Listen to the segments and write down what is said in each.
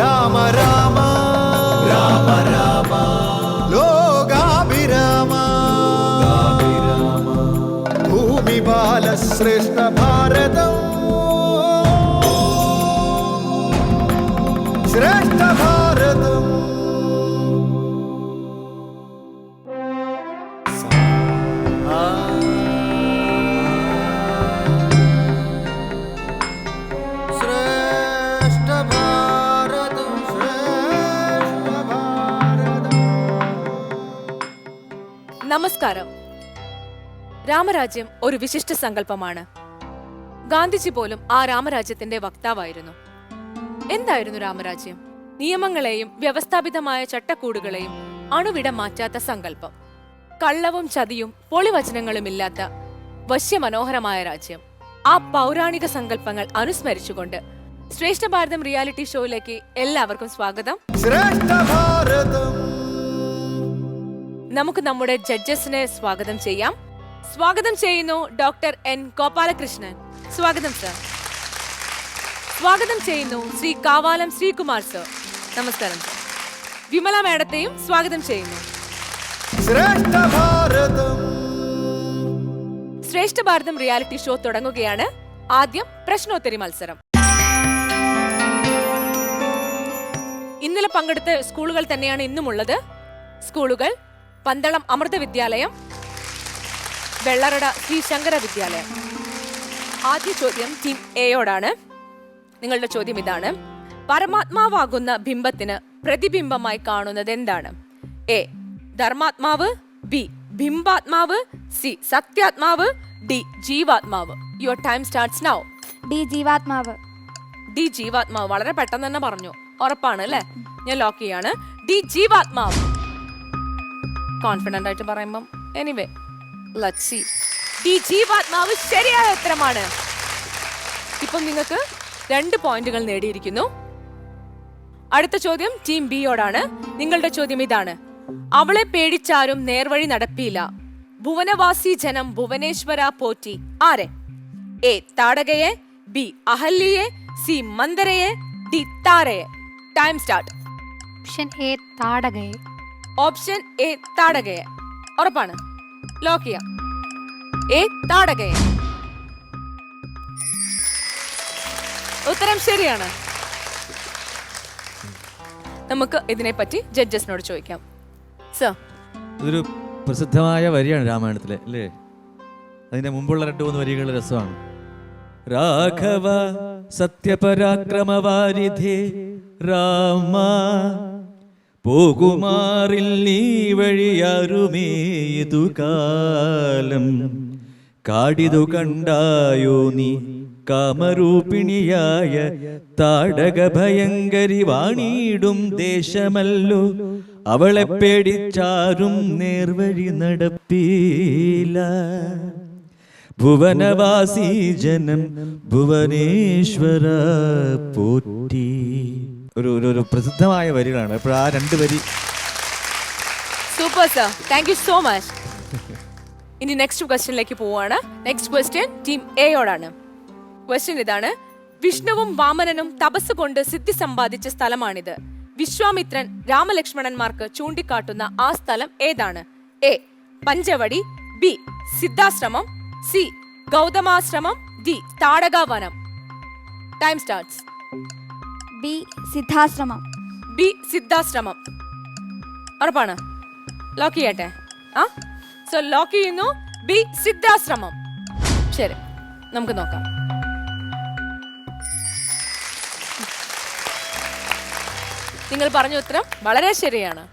രാമ രാമ രാമ രാമ രാമരാജ്യം ഒരു വിശിഷ്ട സങ്കല്പമാണ്. ഗാന്ധിജി പോലും ആ രാമരാജ്യത്തിന്റെ വക്താവായിരുന്നു. എന്തായിരുന്നു രാമരാജ്യം? നിയമങ്ങളെയും വ്യവസ്ഥാപിതമായ ചട്ടക്കൂടുകളെയും അണുവിട മാറ്റാത്ത സങ്കല്പം. കള്ളവും ചതിയും പൊളിവചനങ്ങളുമില്ലാത്ത വശ്യമനോഹരമായ രാജ്യം. ആ പൗരാണിക സങ്കല്പങ്ങൾ അനുസ്മരിച്ചുകൊണ്ട് ശ്രേഷ്ഠ ഭാരതം റിയാലിറ്റി ഷോയിലേക്ക് എല്ലാവർക്കും സ്വാഗതം. നമുക്ക് നമ്മുടെ ജഡ്ജസിനെ സ്വാഗതം ചെയ്യാം. സ്വാഗതം ചെയ്യുന്നു ഡോക്ടർ എൻ ഗോപാലകൃഷ്ണൻ. സ്വാഗതം സർ സ്വാഗതം ചെയ്യുന്നു ശ്രീ കാവാലം ശ്രീകുമാർ സർ നമസ്കാരം സർ വിമല മാഡത്തെയും സ്വാഗതം ചെയ്യുന്നു. ശ്രേഷ്ഠ ഭാരതം. ശ്രേഷ്ഠ ഭാരതം റിയാലിറ്റി ഷോ തുടങ്ങുകയാണ് ആദ്യം പ്രശ്നോത്തരി മത്സരം. ഇന്നലെ പങ്കെടുത്ത സ്കൂളുകൾ തന്നെയാണ് ഇന്നുമുള്ളത്. സ്കൂളുകൾ പന്തളം അമൃത വിദ്യാലയം വെള്ളറട ശ്രീ ശങ്കര വിദ്യാലയം. ആദ്യ ചോദ്യം ടീം എയോടാണ് നിങ്ങളുടെ ചോദ്യം ഇതാണ്. പരമാത്മാവാകുന്ന ബിംബത്തിന് പ്രതിബിംബമായി കാണുന്നത് എന്താണ്? എ ധർമാത്മാവ്. ബി ബിംബാത്മാവ്. സി സത്യാത്മാവ്. ഡി ജീവാത്മാവ്. Your time starts now D ജീവാത്മാവ്. ഡി ജീവാത്മാവ്. വളരെ പെട്ടെന്ന് തന്നെ പറഞ്ഞു. ഉറപ്പാണ് അല്ലേ? ഞാൻ ലോക്ക് ചെയ്യാണ്. ഡി ജീവാത്മാവ്. കോൺഫിഡന്റ് ആയിട്ട് പറയുമ്പം. എനിവേ ഡി ജീവാത്മാവ് ശരിയായ ഉത്തരമാണ്. ഇപ്പം നിങ്ങൾക്ക് രണ്ട് പോയിന്റുകൾ നേടിയിരിക്കുന്നു. അടുത്ത ചോദ്യം ടീം ബിയോടാണ്. നിങ്ങളുടെ ചോദ്യം ഇതാണ്. അവളെ പേടിച്ചാരും നേർവഴി നടപ്പിയില്ല. ഭുവനവാസി ജനം ഭുവനേശ്വര പോറ്റി. ആരെ? എ താടകയെ ബി അഹല്യയെ സി മന്ദരയെ ഡി താരയെ. ടൈം സ്റ്റാർട്ട് ഓപ്ഷൻ എ താടകയെ. ഓപ്ഷൻ എ താടകയെ. ഉറപ്പാണ്. ലോക്ക് ചെയ്യാം എ താടകയെ ഉത്തരം ശരിയാണ്. നമുക്ക് ഇതിനെപ്പറ്റി ജഡ്ജസിനോട് ചോദിക്കാം. സർ ഇതൊരു പ്രസിദ്ധമായ വരിയാണ് രാമായണത്തിലെ അല്ലേ? അതിന്റെ മുമ്പുള്ള രണ്ടു മൂന്ന് വരികൾ രസമാണ്. രാഘവ സത്യപരാക്രമവാരിധി രാമ പോകുമാറിൽ നീ വഴിയാരുമേതു കാലം? കാടിതു കണ്ടായോ നീ? കാമരൂപിണിയായ താടക ഭയങ്കരി വാണിയിടും ദേശമല്ലോ. അവളെ പേടിച്ചാരും നേർവഴി നടപ്പീല ഭുവനവാസി ജനം ഭുവനേശ്വര പോറ്റി. ഒരു ഒരു ഒരു പ്രസിദ്ധമായ വരികളാണ്. അപ്പോൾ ആ രണ്ട് വരി super sir thank you so much ഇനി നെക്സ്റ്റ് ക്വസ്റ്റ്യനിലേക്ക് പോവാണ്. നെക്സ്റ്റ് ക്വസ്റ്റ്യൻ ടീം എയോടാണ് ക്വസ്റ്റ്യൻ ഇതാണ്. വിഷ്ണുവും വാമനനും തപസ് കൊണ്ട് സിദ്ധി സമ്പാദിച്ച സ്ഥലമാണിത്. വിശ്വാമിത്രൻ രാമലക്ഷ്മണന്മാർക്ക് ചൂണ്ടിക്കാട്ടുന്ന ആ സ്ഥലം ഏതാണ്? A Panchavati B Siddhashramam C Gautamashramam D Thatakavanam. Time starts B Siddhashramam. B Siddhashramam. ഉറപ്പാണ്. ലോക്ക് ചെയ്യട്ടെ. ആ? സോ ലോക്ക് ചെയ്യുന്നു. ബി സിദ്ധാശ്രമം. ശരി. നമുക്ക് നോക്കാം. നിങ്ങൾ പറഞ്ഞ ഉത്തരം വളരെ ശരിയാണ്.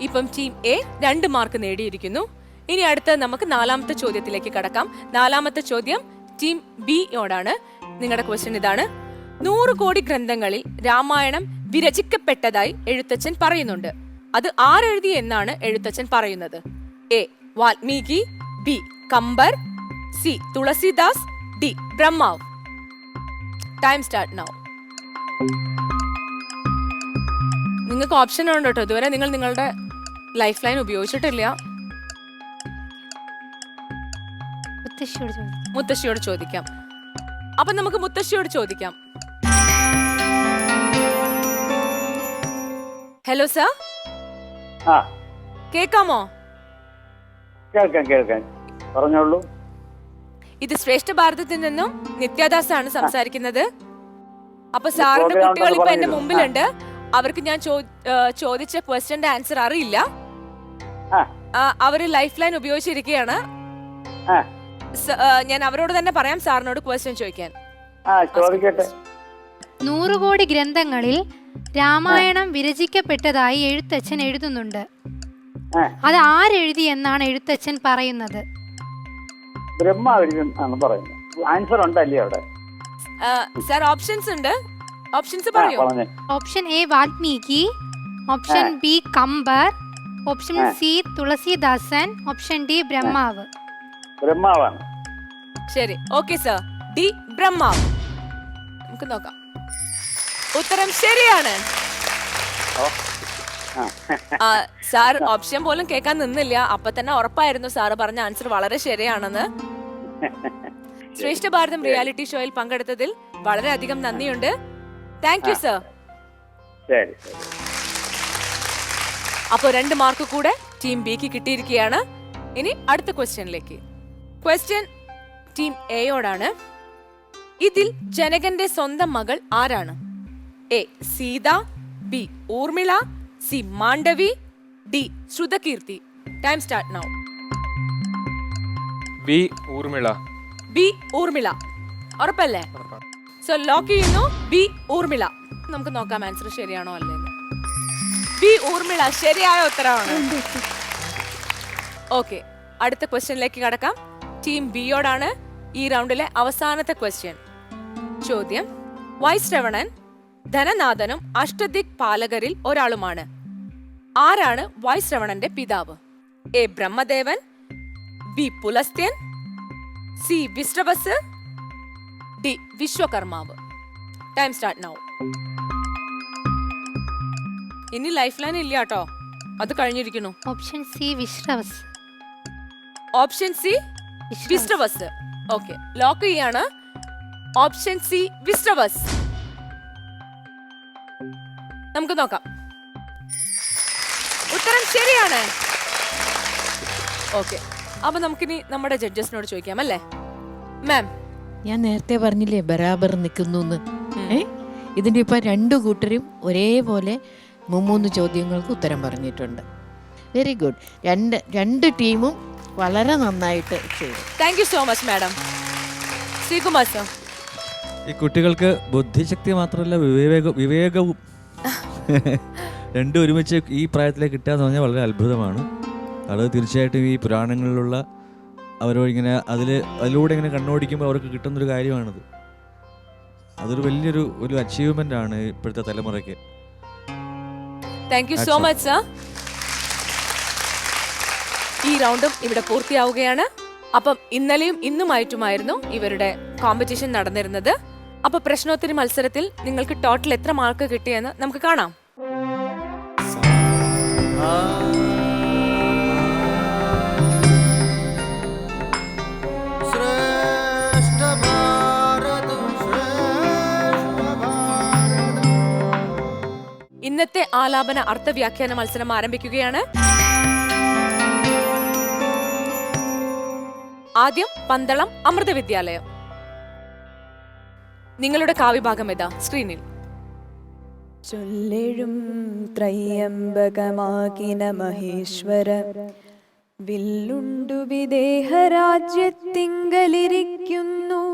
ഇപ്പം ടീം എ രണ്ട് മാർക്ക് നേടിയിരിക്കുന്നു. ഇനി അടുത്ത നമുക്ക് നാലാമത്തെ ചോദ്യത്തിലേക്ക് കടക്കാം. നാലാമത്തെ ചോദ്യം ടീം ബിയോടാണ് നിങ്ങളുടെ ക്വസ്റ്റ്യൻ ഇതാണ്. നൂറ് കോടി ഗ്രന്ഥങ്ങളിൽ രാമായണം വിരചിക്കപ്പെട്ടതായി എഴുത്തച്ഛൻ പറയുന്നുണ്ട്. അത് ആരെഴുതി എന്നാണ് എഴുത്തച്ഛൻ പറയുന്നത്? A. Valmiki B. Kambar C. Tulsidas D. ബ്രഹ്മാവ്. ടൈം സ്റ്റാർട്ട് നൗ നിങ്ങൾക്ക് ഓപ്ഷൻ ഉണ്ട് കേട്ടോ ഇതുവരെ നിങ്ങൾ നിങ്ങളുടെ ലൈഫ് ലൈൻ ഉപയോഗിച്ചിട്ടില്ല. മുത്തശ്ശിയോട് മുത്തശ്ശിയോട് ചോദിക്കാം. അപ്പൊ നമുക്ക് മുത്തശ്ശിയോട് ചോദിക്കാം. ഹലോ സർ ആ. കേൾക്കാമോ? കേൾക്കാം കേൾക്കാം. പറഞ്ഞോളൂ. ഇത് ശ്രേഷ്ഠ ഭാരതത്തിൽ നിന്നും നിത്യാദാസ് ആണ് സംസാരിക്കുന്നത്. അപ്പൊ സാറിന്റെ കുട്ടികൾ ഇപ്പൊ എന്റെ. മുമ്പിലുണ്ട്. അവർക്ക് ഞാൻ ചോദിച്ച ക്വസ്റ്റ്യന്റെ ആൻസർ അറിയില്ല. അവർ ലൈഫ് ലൈൻ ഉപയോഗിച്ചിരിക്കുകയാണ് ഞാൻ അവരോട് തന്നെ പറയാം സാറിനോട് ക്വസ്റ്റ്യൻ ചോദിക്കാൻ. ചോദിക്കട്ടെ. നൂറ് കോടി ഗ്രന്ഥങ്ങളിൽ രാമായണം വിരചിക്കപ്പെട്ടതായി എഴുത്തച്ഛൻ എഴുതുന്നുണ്ട്. അത് ആരെഴുതി എന്നാണ് എഴുത്തച്ഛൻ പറയുന്നത്? ആൻസർ ഉണ്ടല്ലേ അവിടെ? സർ ഓപ്ഷൻസ് ഉണ്ട്. ഓപ്ഷൻസ് പറയൂ? Option A Valmiki. Option B Kambar. Option C തുളസിദാസൻ. Option D ബ്രഹ്മാവ്. ബ്രഹ്മാവാണ്. ശരി. ഓക്കെ സർ ഡി ബ്രഹ്മാവ്. നമുക്ക് നോക്കാം. ഉത്തരം ശരിയാണ്. സാർ ഓപ്ഷൻ പോലും കേൾക്കാൻ നിന്നില്ല. അപ്പൊ തന്നെ ഉറപ്പായിരുന്നു സാറ് പറഞ്ഞ ആൻസർ വളരെ ശരിയാണെന്ന്. ശ്രേഷ്ഠ ഭാരതം റിയാലിറ്റി ഷോയിൽ പങ്കെടുത്തതിൽ വളരെയധികം നന്ദിയുണ്ട്. താങ്ക് യു സർ അപ്പോൾ രണ്ട് മാർക്ക് കൂടെ ടീം ബിക്ക് കിട്ടിയിരിക്കുകയാണ്. ഇനി അടുത്ത ക്വസ്റ്റ്യനിലേക്ക്. ക്വസ്റ്റ്യൻ ടീം എയോടാണ്. ഇതിൽ ജനകന്റെ സ്വന്തം മകൾ ആരാണ്? A Sita B Urmila C Mandavi D Shrutakirti. Time start now B Urmila. B Urmila. ഉറപ്പല്ലേ? സോ ലോക്ക് ചെയ്യുന്നു. ബി ഊർമിള. നമുക്ക് നോക്കാം ആൻസർ ശരിയാണോ അല്ലേ ബി ഊർമിള ശരിയായ ഉത്തരവാണ് ഓക്കെ അടുത്ത ക്വസ്റ്റ്യനിലേക്ക് കടക്കാം. ടീം ബിയോടാണ് ഈ റൗണ്ടിലെ അവസാനത്തെ ക്വസ്റ്റ്യൻ ചോദ്യം. വൈശ്രവണൻ ധനനാഥനും അഷ്ടദിക് പാലകരിൽ ഒരാളുമാണ്. ആരാണ് വൈശ്രവണന്റെ പിതാവ്? A. Brahmadevan B. Pulastyan C. Vishravas D. വിശ്വകർമാവ്. Time start now ഇനി ലൈഫ് ലൈൻ ഇല്ല കേട്ടോ. അത് കഴിഞ്ഞിരിക്കുന്നു. Option C Vishravas. Option C Vishravas. Okay lock ചെയ്യാണ്. Option C Vishravas. നമുക്ക് നോക്കാം. ഉത്തരം ശരിയാണ്. ഓക്കെ. അപ്പൊ നമുക്കിനി നമ്മുടെ ജഡ്ജസിനോട് ചോദിക്കാം അല്ലേ? മാം. ഞാൻ നേരത്തെ പറഞ്ഞില്ലേ ബരാബർ നിൽക്കുന്നു എന്ന് ഏ? ഇതിന്റെ ഇപ്പൊ രണ്ടു കൂട്ടരും ഒരേപോലെ മുമ്മൂന്ന് ചോദ്യങ്ങൾക്ക് ഉത്തരം പറഞ്ഞിട്ടുണ്ട്. വെരി ഗുഡ് രണ്ട് രണ്ട് ടീമും വളരെ നന്നായിട്ട് ചെയ്തു. Thank you so much madam Sreekumar sir ഈ കുട്ടികൾക്ക് ബുദ്ധിശക്തി മാത്രമല്ല വിവേക വിവേകവും രണ്ടും ഒരുമിച്ച് ഈ പ്രായത്തിലേക്ക് കിട്ടുക എന്ന് പറഞ്ഞാൽ വളരെ അത്ഭുതമാണ്. അത് തീർച്ചയായിട്ടും ഈ പുരാണങ്ങളിലുള്ള അവരോ ഇങ്ങനെ അതിൽ അതിലൂടെ ഇങ്ങനെ കണ്ണോടിക്കുമ്പോൾ അവർക്ക് കിട്ടുന്നൊരു കാര്യമാണത്. അതൊരു വലിയൊരു ഒരു അച്ചീവ്മെന്റ് ആണ് ഇപ്പോഴത്തെ തലമുറയ്ക്ക്. Thank you so much sir ഈ റൗണ്ടും ഇവിടെ പൂർത്തിയാവുകയാണ്. അപ്പം ഇന്നലെയും ഇന്നുമായിട്ടുമായിരുന്നു ഇവരുടെ കോമ്പറ്റീഷൻ നടന്നിരുന്നത്. അപ്പൊ പ്രശ്നോത്തരി മത്സരത്തിൽ നിങ്ങൾക്ക് ടോട്ടൽ എത്ര മാർക്ക് കിട്ടിയെന്ന് നമുക്ക് കാണാം. ഇന്നത്തെ ആലാപന അർത്ഥവ്യാഖ്യാന മത്സരം ആരംഭിക്കുകയാണ്. ആദ്യം പന്തളം അമൃത വിദ്യാലയം നിങ്ങളുടെ കാവ്യഭാഗം ഏതാ? സ്ക്രീനിൽ. ചൊല്ലെഴും ത്രയംബകമാകിന മഹേശ്വര വില്ലുണ്ടു വിദേഹരാജ്യത്തിങ്കലിരിക്കുന്നു.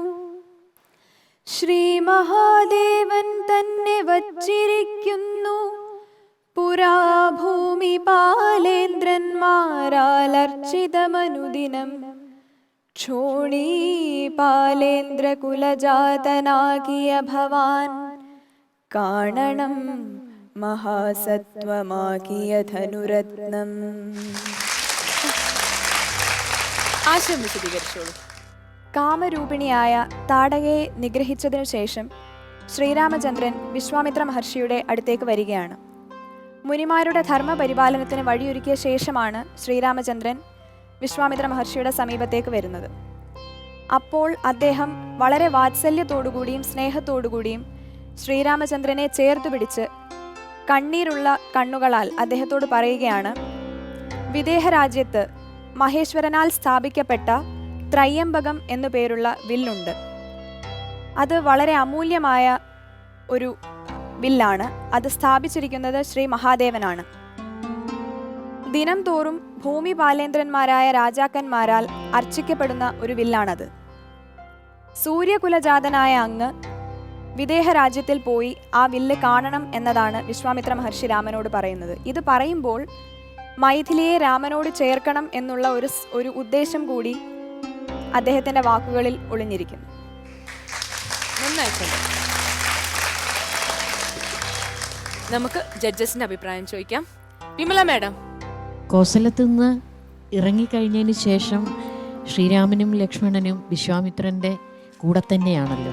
ശ്രീ മഹാദേവൻ തന്നെ വച്ചിരിക്കുന്നു. പുരാഭൂമി പാലേന്ദ്രന്മാരാലർച്ചിതമനുദിനം പാലേന്ദ്രകുലജാതനാകിയ ഭവാൻ കാണണം മഹാസത്വമാകിയ ധനുരത്നം. ആശയം വിശദീകരിച്ചോളൂ കാമരൂപിണിയായ താടകയെ നിഗ്രഹിച്ചതിനു ശേഷം ശ്രീരാമചന്ദ്രൻ വിശ്വാമിത്ര മഹർഷിയുടെ അടുത്തേക്ക് വരികയാണ്. മുനിമാരുടെ ധർമ്മപരിപാലനത്തിന് വഴിയൊരുക്കിയ ശേഷമാണ് ശ്രീരാമചന്ദ്രൻ വിശ്വാമിത്ര മഹർഷിയുടെ സമീപത്തേക്ക് വരുന്നത്. അപ്പോൾ അദ്ദേഹം വളരെ വാത്സല്യത്തോടുകൂടിയും സ്നേഹത്തോടുകൂടിയും ശ്രീരാമചന്ദ്രനെ ചേർത്ത് പിടിച്ച് കണ്ണീരുള്ള കണ്ണുകളാൽ അദ്ദേഹത്തോട് പറയുകയാണ് വിദേഹ രാജ്യത്ത് മഹേശ്വരനാൽ സ്ഥാപിക്കപ്പെട്ട ത്രയ്യംബകം എന്നു പേരുള്ള വില്ലുണ്ട്. അത് വളരെ അമൂല്യമായ ഒരു വില്ലാണ്. അത് സ്ഥാപിച്ചിരിക്കുന്നത് ശ്രീ മഹാദേവനാണ്. ദിനം തോറും ഭൂമി ബാലേന്ദ്രന്മാരായ രാജാക്കന്മാരാൽ അർച്ചിക്കപ്പെടുന്ന ഒരു വില്ലാണത്. സൂര്യകുലജാതനായ അങ്ങ് വിദേഹ രാജ്യത്തിൽ പോയി ആ വില്ല് കാണണം എന്നതാണ് വിശ്വാമിത്ര മഹർഷി രാമനോട് പറയുന്നത്. ഇത് പറയുമ്പോൾ മൈഥിലിയെ രാമനോട് ചേർക്കണം എന്നുള്ള ഒരു ഒരു ഉദ്ദേശം കൂടി അദ്ദേഹത്തിന്റെ വാക്കുകളിൽ ഒളിഞ്ഞിരിക്കുന്നു. നമുക്ക് ജഡ്ജസിന്റെ അഭിപ്രായം ചോദിക്കാം. വിമല മാഡം കോസലത്ത് നിന്ന് ഇറങ്ങിക്കഴിഞ്ഞതിന് ശേഷം ശ്രീരാമനും ലക്ഷ്മണനും വിശ്വാമിത്രന്റെ കൂടെ തന്നെയാണല്ലോ.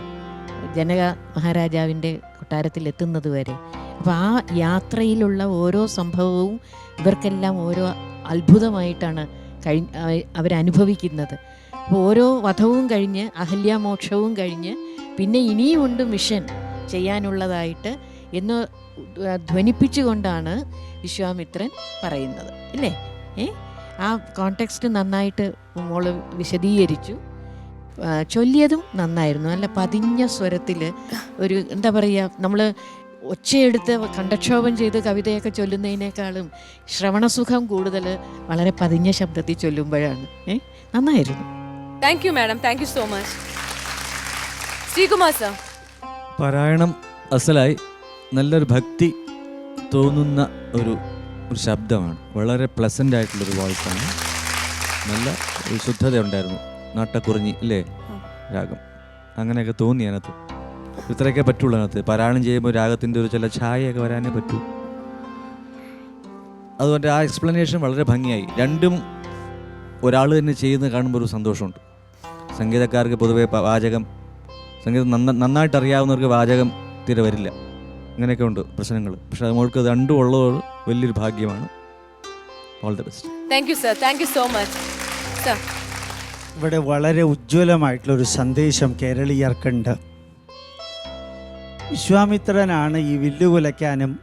ജനക മഹാരാജാവിന്റെ കൊട്ടാരത്തിൽ എത്തുന്നത് വരെ. അപ്പോൾ ആ യാത്രയിലുള്ള ഓരോ സംഭവവും ഇവർക്കെല്ലാം ഓരോ അത്ഭുതമായിട്ടാണ് കഴി അവ- അവരനുഭവിക്കുന്നത്. അപ്പോൾ ഓരോ വധവും കഴിഞ്ഞ് അഹല്യാമോക്ഷവും കഴിഞ്ഞ് പിന്നെ ഇനിയുമുണ്ട് മിഷൻ ചെയ്യാനുള്ളതായിട്ട് എന്ന് ധ്വനിപ്പിച്ചുകൊണ്ടാണ് വിശ്വാമിത്രൻ പറയുന്നത്. അല്ലേ ഏ? ആ കോണ്ടെക്സ്റ്റ് നന്നായിട്ട് മോൾ വിശദീകരിച്ചു. ചൊല്ലിയതും നന്നായിരുന്നു. നല്ല പതിഞ്ഞ സ്വരത്തിൽ ഒരു എന്താ പറയുക നമ്മൾ ഒച്ചയെടുത്ത് കണ്ടക്ഷോഭം ചെയ്ത് കവിതയൊക്കെ ചൊല്ലുന്നതിനേക്കാളും ശ്രവണസുഖം കൂടുതൽ വളരെ പതിഞ്ഞ ശബ്ദത്തിൽ ചൊല്ലുമ്പോഴാണ്. ഏ? നന്നായിരുന്നു. Thank you madam thank you so much Sreekumar sir പാരായണം അസലായി. നല്ലൊരു ഭക്തി തോന്നുന്ന ഒരു ഒരു ശബ്ദമാണ്. വളരെ പ്ലസന്റ് ആയിട്ടുള്ളൊരു വോയിസാണ് നല്ല ശുദ്ധത ഉണ്ടായിരുന്നു. നാട്ടക്കുറിഞ്ഞി അല്ലേ? രാഗം. അങ്ങനെയൊക്കെ തോന്നി അതിനകത്ത്. ഇത്രയൊക്കെ പറ്റുള്ളൂ അതിനകത്ത്. പാരായണം ചെയ്യുമ്പോൾ രാഗത്തിന്റെ ഒരു ചില ഛായയൊക്കെ വരാനേ പറ്റൂ. അതുകൊണ്ട് ആ എക്സ്പ്ലനേഷൻ വളരെ ഭംഗിയായി. രണ്ടും ഒരാൾ തന്നെ ചെയ്യുന്നത് കാണുമ്പോൾ ഒരു സന്തോഷമുണ്ട്. സംഗീതക്കാർക്ക് പൊതുവേ വാചകം സംഗീതം നന്ന നന്നായിട്ട് അറിയാവുന്നവർക്ക് വാചകം തീരെ വരില്ല. അങ്ങനെയൊക്കെ ഉണ്ട് പ്രശ്നങ്ങൾ. പക്ഷെ നമ്മൾക്ക് രണ്ടും ഉള്ളത് വലിയൊരു ഭാഗ്യമാണ്. All the best thank you sir thank you so much sir ഇവിടെ വളരെ ഉജ്ജ്വലമായിട്ടുള്ള ഒരു സന്ദേശം കേരളീയർക്കുണ്ട്. വിശ്വാമിത്രനാണ് ഈ വില്ലു കുലയ്ക്കാനും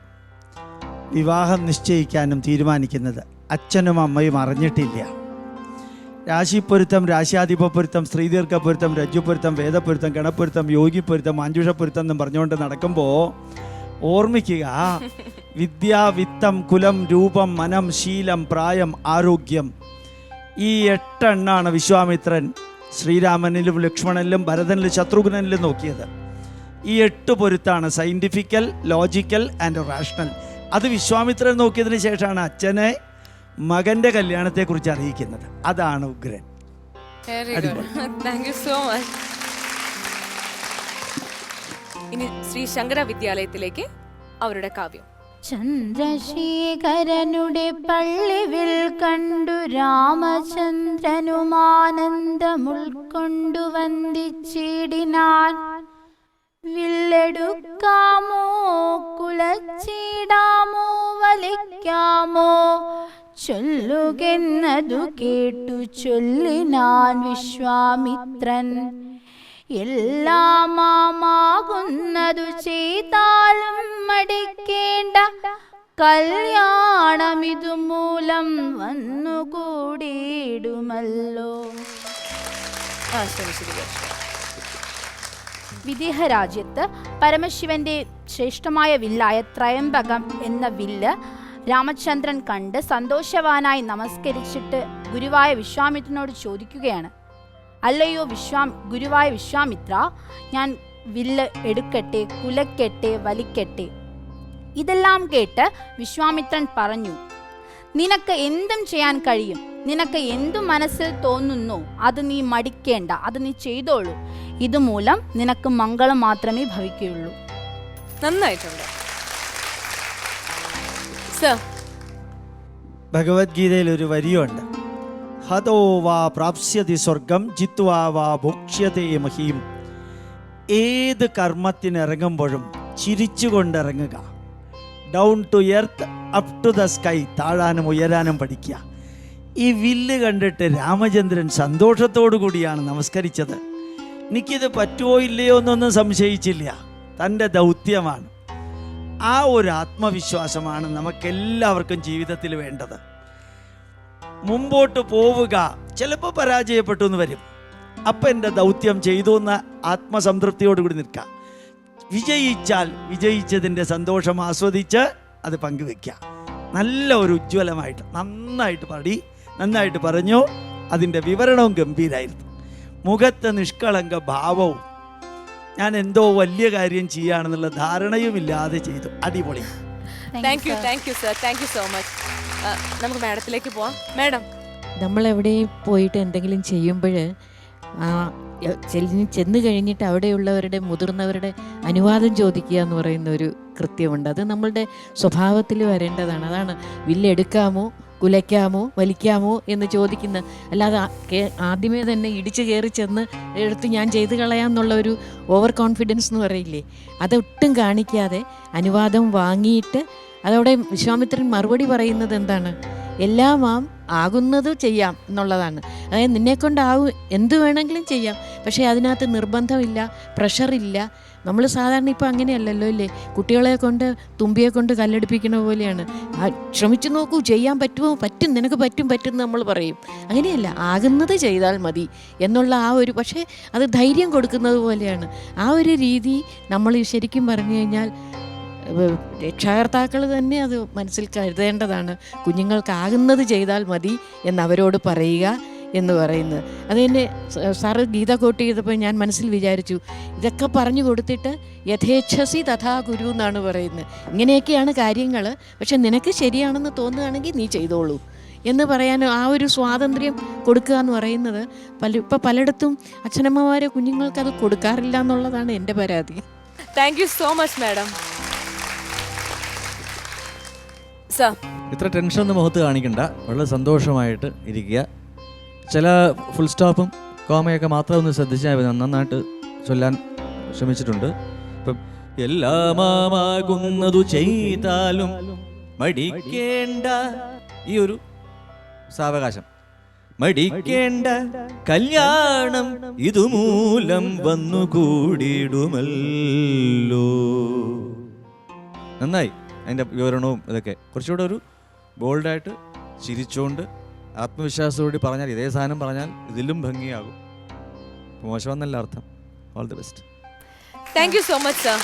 വിവാഹം നിശ്ചയിക്കാനും തീരുമാനിക്കുന്നത്. അച്ഛനും അമ്മയും അറിഞ്ഞിട്ടില്ല. രാശിപ്പൊരുത്തം രാശ്യാധിപപ്പൊരുത്തം സ്ത്രീദീർഘപ്പൊരുത്തം രജ്ജുപൊരുത്തം വേദപ്പൊരുത്തം ഗണപ്പൊരുത്തം യോഗിപ്പൊരുത്തം മാഞ്ചുഷപ്പൊരുത്തം എന്നും പറഞ്ഞുകൊണ്ട് നടക്കുമ്പോൾ ഓർമ്മിക്കുക. വിദ്യ വിത്തം കുലം രൂപം മനം ശീലം പ്രായം ആരോഗ്യം. ഈ എട്ടെണ്ണാണ് വിശ്വാമിത്രൻ ശ്രീരാമനിലും ലക്ഷ്മണനിലും ഭരതനിലും ശത്രുഘ്നനിലും നോക്കിയത്. ഈ എട്ട് പൊരുത്താണ് സയന്റിഫിക്കൽ ലോജിക്കൽ ആൻഡ് റാഷണൽ അത് വിശ്വാമിത്രൻ നോക്കിയതിന് ശേഷമാണ് അച്ഛനെ മകന്റെ കല്യാണത്തെക്കുറിച്ച് അറിയിക്കുന്നത്. അതാണ് ഉഗ്രൻ. താങ്ക് യു സോ മച്ച് ഇനി ശ്രീ ശങ്കര വിദ്യാലയത്തിലേക്ക് അവരുടെ കാവ്യം. ചന്ദ്രശേഖരനുടെ പള്ളിവിൽ കണ്ടു രാമചന്ദ്രനുമാനന്ദമുൾക്കൊണ്ടു വന്ദിച്ചിടിനാൻ. വില്ലെടുക്കാമോ കുലച്ചിടാമോ വലിക്കാമോ ചൊല്ലുകെന്നതു കേട്ടു ചൊല്ലിനാൻ വിശ്വാമിത്രൻ. എല്ലാമാകുന്നതു ചെയ്താലും മടിക്കേണ്ട കല്യാണമിതു മൂലം വന്നുകൂടിയിടുമല്ലോ വിദേഹരാജ്യത്ത് പരമശിവന്റെ ശ്രേഷ്ഠമായ വില്ലായ ത്രയംബകം എന്ന വില്ല് രാമചന്ദ്രൻ കണ്ട് സന്തോഷവാനായി നമസ്കരിച്ചിട്ട് ഗുരുവായ വിശ്വാമിത്രനോട് ചോദിക്കുകയാണ്. അല്ലയോ വിശ്വാം ഗുരുവായ വിശ്വാമിത്ര ഞാൻ വില്ല് എടുക്കട്ടെ കുലക്കട്ടെ വലിക്കട്ടെ. ഇതെല്ലാം കേട്ട് വിശ്വാമിത്രൻ പറഞ്ഞു നിനക്ക് എന്തും ചെയ്യാൻ കഴിയും. നിനക്ക് എന്തു മനസ്സിൽ തോന്നുന്നു അത് നീ മടിക്കേണ്ട. അത് നീ ചെയ്തോളൂ. ഇതുമൂലം നിനക്ക് മംഗളം മാത്രമേ ഭവിക്കുകയുള്ളൂ. നന്നായിട്ടുണ്ട്. സർ. ഭഗവത്ഗീതയിൽ ഒരു വരിയുണ്ട്. ഹതോ വാ പ്രാപ്സ്യതി സ്വർഗം ജിത്വാ വാ ഭോക്ഷ്യതേ മഹീം. ഏത് കർമ്മത്തിനിറങ്ങുമ്പോഴും ചിരിച്ചുകൊണ്ടിറങ്ങുക. Down to earth up to the sky താഴാനും ഉയരാനും പഠിക്കുക. ഈ വില്ല് കണ്ടിട്ട് രാമചന്ദ്രൻ സന്തോഷത്തോടു കൂടിയാണ് നമസ്കരിച്ചത്. എനിക്കിത് പറ്റുമോ ഇല്ലയോ എന്നൊന്നും സംശയിച്ചില്ല. തന്റെ ദൗത്യമാണ്. ആ ഒരു ആത്മവിശ്വാസമാണ് നമുക്കെല്ലാവർക്കും ജീവിതത്തിൽ വേണ്ടത്. മുമ്പോട്ട് പോവുക. ചിലപ്പോൾ പരാജയപ്പെട്ടു എന്ന് വരും. അപ്പം എന്റെ ദൗത്യം ചെയ്തു എന്ന ആത്മസംതൃപ്തിയോടുകൂടി നിൽക്കുക വിജയിച്ചാൽ വിജയിച്ചതിന്റെ സന്തോഷം ആസ്വദിച്ച് അത് പങ്കുവെക്കുക. നല്ല ഒരു ഉജ്ജ്വലമായിട്ട് നന്നായിട്ട് പാടി നന്നായിട്ട് പറഞ്ഞു. അതിന്റെ വിവരണവും ഗംഭീരായിരുന്നു. മുഖത്തെ നിഷ്കളങ്ക ഭാവവും. ഞാൻ എന്തോ വലിയ കാര്യം ചെയ്യുകയാണെന്നുള്ള ധാരണയും ഇല്ലാതെ ചെയ്തു. അടിപൊളി. Thank you thank you sir thank you so much നമുക്ക് മാഡത്തിലേക്ക് പോവാം. മാഡം. നമ്മൾ എവിടെ പോയിട്ട് എന്തെങ്കിലും ചെയ്യുമ്പോൾ ചെന്ന് കഴിഞ്ഞിട്ട് അവിടെയുള്ളവരുടെ മുതിർന്നവരുടെ അനുവാദം ചോദിക്കുക എന്ന് പറയുന്ന ഒരു കൃത്യമുണ്ട്. അത് നമ്മളുടെ സ്വഭാവത്തിൽ വരേണ്ടതാണ്. അതാണ് വില്ലെടുക്കാമോ കുലയ്ക്കാമോ വലിക്കാമോ എന്ന് ചോദിക്കുന്ന അല്ലാതെ ആദ്യമേ തന്നെ ഇടിച്ചു കയറി ചെന്ന് എടുത്ത് ഞാൻ ചെയ്ത് കളയാമെന്നുള്ള ഒരു ഓവർ കോൺഫിഡൻസ് എന്ന് പറയില്ലേ? അതൊട്ടും കാണിക്കാതെ അനുവാദം വാങ്ങിയിട്ട് അതവിടെ വിശ്വാമിത്രൻ മറുപടി പറയുന്നത് എന്താണ്? എല്ലാമാം ആകുന്നത് ചെയ്യാം എന്നുള്ളതാണ്. അതായത് നിന്നെക്കൊണ്ടാവും എന്ത് വേണമെങ്കിലും ചെയ്യാം. പക്ഷേ അതിനകത്ത് നിർബന്ധമില്ല പ്രഷറില്ല. നമ്മൾ സാധാരണ ഇപ്പോൾ അങ്ങനെയല്ലല്ലോ ഇല്ലേ? കുട്ടികളെ കൊണ്ട് തുമ്പിയെ കൊണ്ട് കല്ലെടുപ്പിക്കുന്ന പോലെയാണ്. ശ്രമിച്ചു നോക്കൂ ചെയ്യാൻ പറ്റുമോ? പറ്റും നിനക്ക് പറ്റും പറ്റും നമ്മൾ പറയും. അങ്ങനെയല്ല ആകുന്നത് ചെയ്താൽ മതി എന്നുള്ള ആ ഒരു പക്ഷേ അത് ധൈര്യം കൊടുക്കുന്നത് പോലെയാണ്. ആ ഒരു രീതി നമ്മൾ ശരിക്കും പറഞ്ഞു കഴിഞ്ഞാൽ രക്ഷാകർത്താക്കൾ തന്നെ അത് മനസ്സിൽ കരുതേണ്ടതാണ്. കുഞ്ഞുങ്ങൾക്കാകുന്നത് ചെയ്താൽ മതി എന്നവരോട് പറയുക എന്ന് പറയുന്നത് അത് തന്നെ സാറ് ഗീത കോട്ട് ചെയ്തപ്പോൾ ഞാൻ മനസ്സിൽ വിചാരിച്ചു ഇതൊക്കെ പറഞ്ഞു കൊടുത്തിട്ട് യഥേച്ഛസി തഥാ ഗുരു എന്നാണ് പറയുന്നത്. ഇങ്ങനെയൊക്കെയാണ് കാര്യങ്ങൾ പക്ഷെ നിനക്ക് ശരിയാണെന്ന് തോന്നുകയാണെങ്കിൽ നീ ചെയ്തോളൂ എന്ന് പറയാൻ ആ ഒരു സ്വാതന്ത്ര്യം കൊടുക്കുക എന്ന് പറയുന്നത്. പല ഇപ്പം പലയിടത്തും അച്ഛനമ്മമാരെ കുഞ്ഞുങ്ങൾക്ക് അത് കൊടുക്കാറില്ല എന്നുള്ളതാണ് എന്റെ പരാതി. Thank you so much madam sir. Tension ഒന്നും മുഖത്ത് കാണിക്കണ്ട. വളരെ സന്തോഷമായിട്ട് ഇരിക്കുക. ചില ഫുൾ സ്റ്റോപ്പും കോമയൊക്കെ മാത്രം ഒന്ന് ശ്രദ്ധിച്ചാൽ മതി. നന്നായിട്ട് ചൊല്ലാൻ ശ്രമിച്ചിട്ടുണ്ട്. ഇപ്പം എല്ലാമാകുന്നതു ചെയ്താലും മടിക്കേണ്ട ഈ ഒരു സാവകാശം. മടിക്കേണ്ട കല്യാണം ഇതുമൂലം വന്നുകൂടിയിടുമല്ലോ നന്നായി. അതിന്റെ വിവരണവും ഇതൊക്കെ. കുറച്ചുകൂടെ ഒരു ബോൾഡായിട്ട് ചിരിച്ചുകൊണ്ട് ആത്മവിശ്വാസത്തോടെ പറഞ്ഞാൽ ഇതേ സാധനം പറഞ്ഞാൽ ഇതിലും ഭംഗിയാകും. മോശമെന്നല്ല അർത്ഥം. All the best thank you so much sir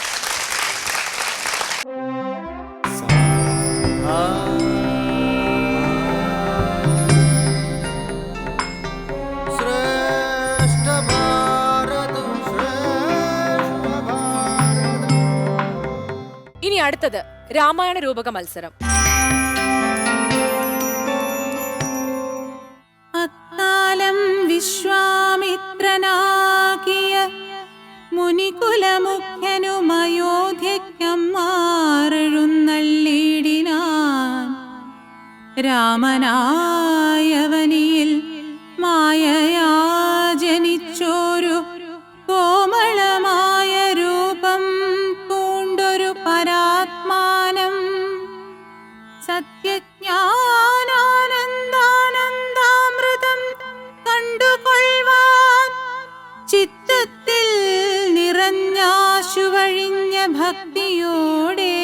ഇനി അടുത്തത്. രാമായണ രൂപക മത്സരം. അത്താലം വിശ്വാമിത്രനാകിയ മുനികുലമുഖ്യനുമയോധ്യക്കം മാറെഴുന്നള്ളിടിനാൻ. രാമനായവനിയിൽ മായയാ ഭക്തിയോടെ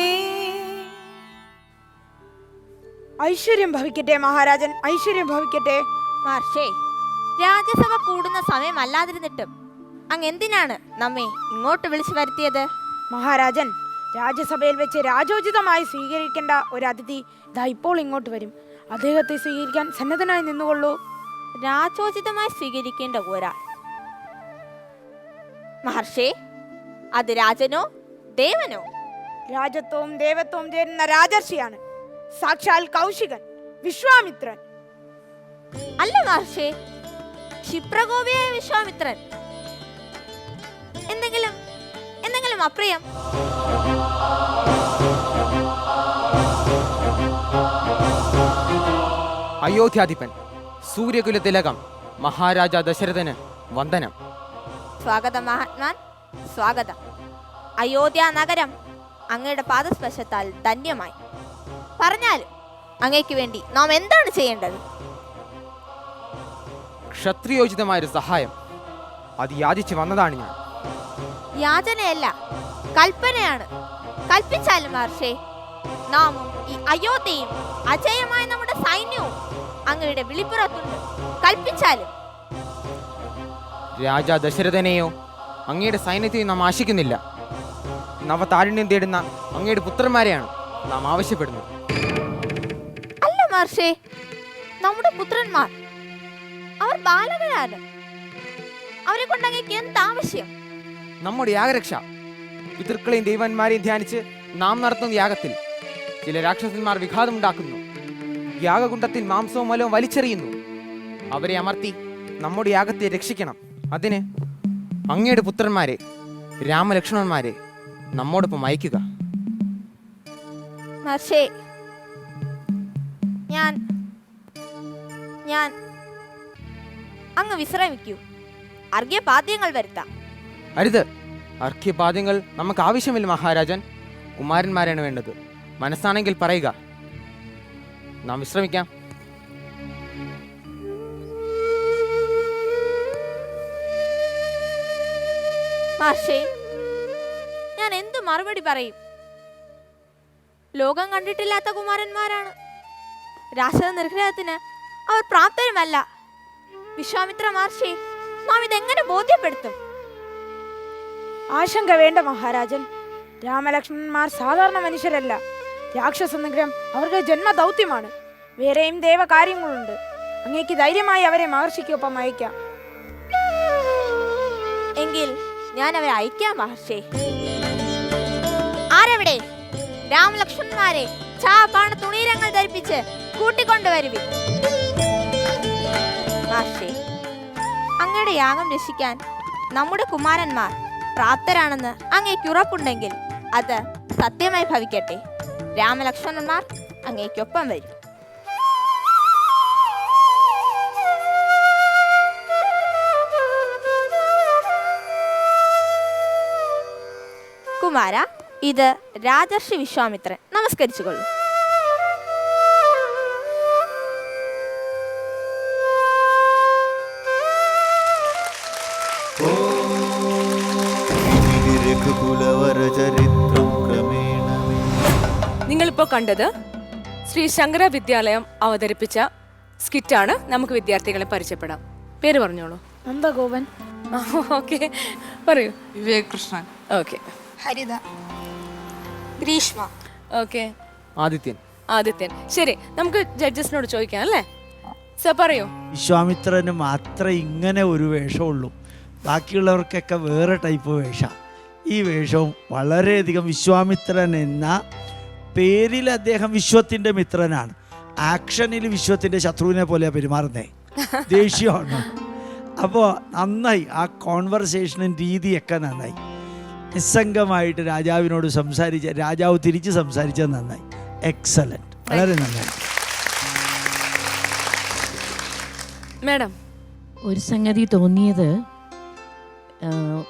ഐശ്വര്യം ഭവിക്കട്ടെ മഹാരാജൻ. ഐശ്വര്യം ഭവിക്കട്ടെ. മാർഷേ രാജ്യസഭ കൂടുന്ന സമയമല്ലാതിരുന്നിട്ടും അങ്ങ് എന്തിനാണ് നമ്മെ ഇങ്ങോട്ട് വിളിച്ചു വരുത്തിയത്? മഹാരാജൻ രാജ്യസഭയിൽ വെച്ച് രാജോചിതമായി സ്വീകരിക്കേണ്ട ഒരു അതിഥി ഇതാ ഇപ്പോൾ ഇങ്ങോട്ട് വരും. അദ്ദേഹത്തെ സ്വീകരിക്കാൻ സന്നദ്ധനായി നിന്നുകൊള്ളൂ. രാജോചിതമായി സ്വീകരിക്കേണ്ട ഒരാൾ. മഹർഷേ അത് രാജനോ ദേവനോ? രാജത്വവും ദേവത്വവും ചേരുന്ന രാജർഷിയാണ്. സാക്ഷാൽ കൗശികൻ വിശ്വാമിത്രൻ. അല്ല മഹർഷേ ക്ഷിപ്രകോപിയായ വിശ്വാമിത്രൻ. എന്തെങ്കിലും എന്തെങ്കിലും അപ്രിയം? അയോധ്യാധിപൻ സൂര്യകുല തിലകം മഹാരാജ ദശരഥന് വന്ദനം. സ്വാഗതം മഹാത്മാൻ സ്വാഗതം. അയോധ്യ നഗരം അങ്ങയുടെ പാദസ്പർശത്താൽ ധന്യമായി. പറഞ്ഞാലും അങ്ങയ്ക്ക് വേണ്ടി നാം എന്താണ് ചെയ്യേണ്ടത്? ക്ഷത്രിയോചിതമായൊരു സഹായം. അത് യാചിച്ചു വന്നതാണ് ഞാൻ. യാചനയല്ല കൽപ്പനയാണ്. കൽപ്പിച്ചാലും മഹർഷേ നാമും ഈ അയോധ്യയും അജയമായ നമ്മുടെ സൈന്യവും അങ്ങയുടെ വിളിപ്പുറത്തുണ്ട്. കൽപ്പിച്ചാലും. രാജാ ദശരഥനെയോ അങ്ങയുടെ സൈന്യത്തെയും നാം ആശിക്കുന്നില്ല. നവതാരുണ്യം തേടുന്ന അങ്ങയുടെ പുത്രന്മാരെയാണ് നാം ആവശ്യപ്പെടുന്നത്. അല്ല മഹർഷേ നമ്മുടെ പുത്രന്മാർ. അവർ ബാലകരാണ്. അവരെ കൊണ്ട് അങ്ങേക്ക് എന്താവശ്യം? നമ്മുടെ യാഗരക്ഷ. പിതൃക്കളെയും ദൈവന്മാരെയും ധ്യാനിച്ച് നാം നടത്തുന്ന യാഗത്തിൽ ചില രാക്ഷസന്മാർ വിഘാതമുണ്ടാക്കുന്നു. യാഗകുണ്ടത്തിൽ മാംസവും മലവും വലിച്ചെറിയുന്നു. അവരെ അമർത്തി നമ്മുടെ യാഗത്തെ രക്ഷിക്കണം. അതിന് അങ്ങയുടെ പുത്രന്മാരെ രാമലക്ഷ്മണന്മാരെ നമ്മോടൊപ്പം അയക്കുക മഹർഷേ ഞാൻ ഞാൻ അങ്ങ് വിശ്രമിക്കൂ. അർഘ്യപാദ്യങ്ങൾ വരുത്താം. അരുത്. അർഘ്യപാദ്യങ്ങൾ നമുക്ക് ആവശ്യമില്ല മഹാരാജൻ. കുമാരന്മാരാണ് വേണ്ടത്. മനസ്സാണെങ്കിൽ പറയുക. നാം വിശ്രമിക്കാം. എന്തു മറുപടി പറയും. ലോകം കണ്ടിട്ടില്ലാത്ത കുമാരന്മാരാണ്. രാസത നിർഗ്രഹത്തിന് അവർ പ്രാപ്തരുമല്ല. വിശ്വാമിത്ര മഹർഷി നാം ഇതെങ്ങനെ ബോധ്യപ്പെടുത്തും? ആശങ്ക വേണ്ട മഹാരാജൻ. രാമലക്ഷ്മണന്മാർ സാധാരണ മനുഷ്യരല്ല. രാക്ഷസ നിഗ്രഹം അവർക്ക് ജന്മദൗത്യമാണ്. വേറെയും ദേവകാര്യങ്ങളുണ്ട്. അങ്ങേക്ക് ധൈര്യമായി അവരെ മഹർഷിക്കൊപ്പം അയക്കാം. എങ്കിൽ ഞാൻ അവരെ അയക്കാം മഹർഷി. ആരെവിടെ? രാമലക്ഷ്മണന്മാരെ പാണ തുണീരങ്ങൾ ധരിപ്പിച്ച് കൂട്ടിക്കൊണ്ടുവരുവി. അങ്ങയുടെ യാഗം രക്ഷിക്കാൻ നമ്മുടെ കുമാരന്മാർ പ്രാപ്തരാണെന്ന് അങ്ങേക്ക് ഉറപ്പുണ്ടെങ്കിൽ അത് സത്യമായി ഭവിക്കട്ടെ. രാമലക്ഷ്മണന്മാർ അങ്ങേക്കൊപ്പം വരും. കുമാര ഇത് രാജർഷി വിശ്വാമിത്രൻ. നമസ്കരിച്ചുകൊള്ളു. നിങ്ങളിപ്പോൾ കണ്ടത് ശ്രീ ശങ്കര വിദ്യാലയം അവതരിപ്പിച്ച സ്കിറ്റാണ്. നമുക്ക് വിദ്യാർത്ഥികളെ പരിചയപ്പെടാം. പേര് പറഞ്ഞോളൂ. നന്ദഗോപൻ ഓക്കെ. പറയൂ. വിവേക് കൃഷ്ണൻ. ഓക്കെ. ഹരിത. ഗ്രീഷ്മ. ഓക്കെ. ആദിത്യൻ. ആദിത്യൻ. ശരി നമുക്ക് ജഡ്ജസിനോട് ചോദിക്കാം അല്ലേ? സർ പറയൂ. വിശ്വാമിത്രന് മാത്രമേ ഇങ്ങനെ ഒരു വേഷമുള്ളൂ. ബാക്കിയുള്ളവർക്കൊക്കെ വേറെ ടൈപ്പ് വേഷം. ഈ വേഷവും വളരെയധികം വിശ്വാമിത്രൻ എന്ന പേരിൽ അദ്ദേഹം വിശ്വത്തിന്റെ മിത്രനാണ്. ആക്ഷനിൽ വിശ്വത്തിന്റെ ശത്രുവിനെ പോലെയാണ് പെരുമാറുന്നേ. ദേഷ്യമാണ്. അപ്പോൾ നന്നായി ആ കോൺവെർസേഷനും രീതിയൊക്കെ നന്നായി. നിസ്സംഗമായിട്ട് രാജാവിനോട് സംസാരിച്ച രാജാവ് തിരിച്ച് സംസാരിച്ചത് നന്നായി. എക്സലന്റ് വളരെ നന്നായി. മാഡം. ഒരു സംഗതി തോന്നിയത്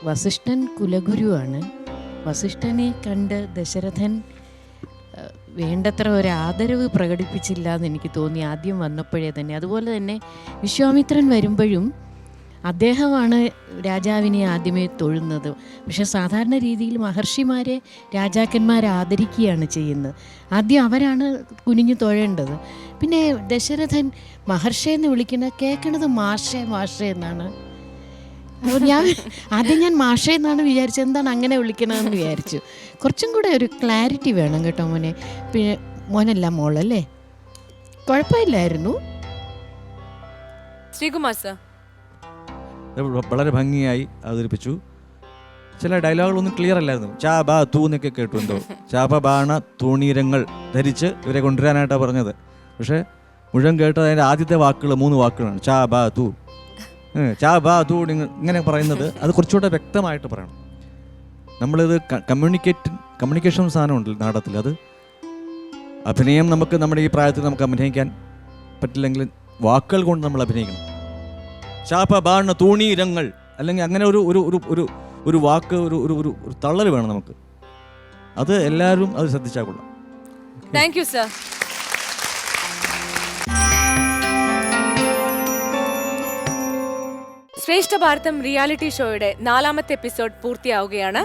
വസിഷ്ഠൻ കുലഗുരുവാണ്. വസിഷ്ഠനെ കണ്ട് ദശരഥൻ വേണ്ടത്ര ഒരു ആദരവ് പ്രകടിപ്പിച്ചില്ല എന്ന് എനിക്ക് തോന്നി ആദ്യം വന്നപ്പോഴേ തന്നെ. അതുപോലെ തന്നെ വിശ്വാമിത്രൻ വരുമ്പോഴും അദ്ദേഹമാണ് രാജാവിനെ ആദ്യമേ തൊഴുന്നത്. പക്ഷെ സാധാരണ രീതിയിൽ മഹർഷിമാരെ രാജാക്കന്മാരെ ആദരിക്കുകയാണ് ചെയ്യുന്നത്. ആദ്യം അവരാണ് കുനിഞ്ഞു തൊഴേണ്ടത്. പിന്നെ ദശരഥൻ മഹർഷി എന്ന് വിളിക്കുന്ന കേൾക്കണത് മാഷേ മാഷേ എന്നാണ്. ഞാൻ ആദ്യം ഞാൻ മാഷേ എന്നാണ് വിചാരിച്ചത്. എന്താണ് അങ്ങനെ വിളിക്കണമെന്ന് വിചാരിച്ചു. കുറച്ചും കൂടെ ഒരു ക്ലാരിറ്റി വേണം കേട്ടോ മോനെ. പിന്നെ മോനല്ല മോളല്ലേ? കുഴപ്പമില്ലായിരുന്നു. ശ്രീകുമാർ സർ. വളരെ ഭംഗിയായി അവതരിപ്പിച്ചു. ചില ഡയലോഗുകളൊന്നും ക്ലിയർ അല്ലായിരുന്നു. ചാ ബാ തൂ എന്നൊക്കെ കേട്ടു എന്തോ. ചാപ ബാണ തൂണീരങ്ങൾ ധരിച്ച് ഇവരെ കൊണ്ടുവരാനായിട്ടാണ് പറഞ്ഞത്. പക്ഷേ മുഴുവൻ കേട്ടത് അതിന്റെ ആദ്യത്തെ വാക്കുകൾ മൂന്ന് വാക്കുകളാണ്. ചാ ബാ തൂ. ചാ ബാ തൂ ഇങ്ങ- ഇങ്ങനെ പറയുന്നത് അത് കുറച്ചുകൂടെ വ്യക്തമായിട്ട് പറയണം. നമ്മളിത് കമ്മ്യൂണിക്കേറ്റ് കമ്മ്യൂണിക്കേഷൻ സാധനം ഉണ്ടല്ലോ നാടകത്തിൽ. അത് അഭിനയം നമുക്ക് നമ്മുടെ ഈ പ്രായത്തിൽ നമുക്ക് അഭിനയിക്കാൻ പറ്റില്ലെങ്കിൽ വാക്കുകൾ കൊണ്ട് നമ്മൾ അഭിനയിക്കണം. ശാപ ബാണ തൂണീരങ്ങൾ അല്ലെങ്കിൽ അങ്ങനെ ഒരു ഒരു ഒരു ഒരു ഒരു വാക്ക് ഒരു ഒരു ഒരു ഒരു തള്ളൽ വേണം നമുക്ക്. അത് എല്ലാവരും അത് ശ്രദ്ധിച്ചാൽ കൊള്ളാം. Thank you sir Shreshtha Bharatam reality ഷോയുടെ നാലാമത്തെ എപ്പിസോഡ് പൂർത്തിയാവുകയാണ്.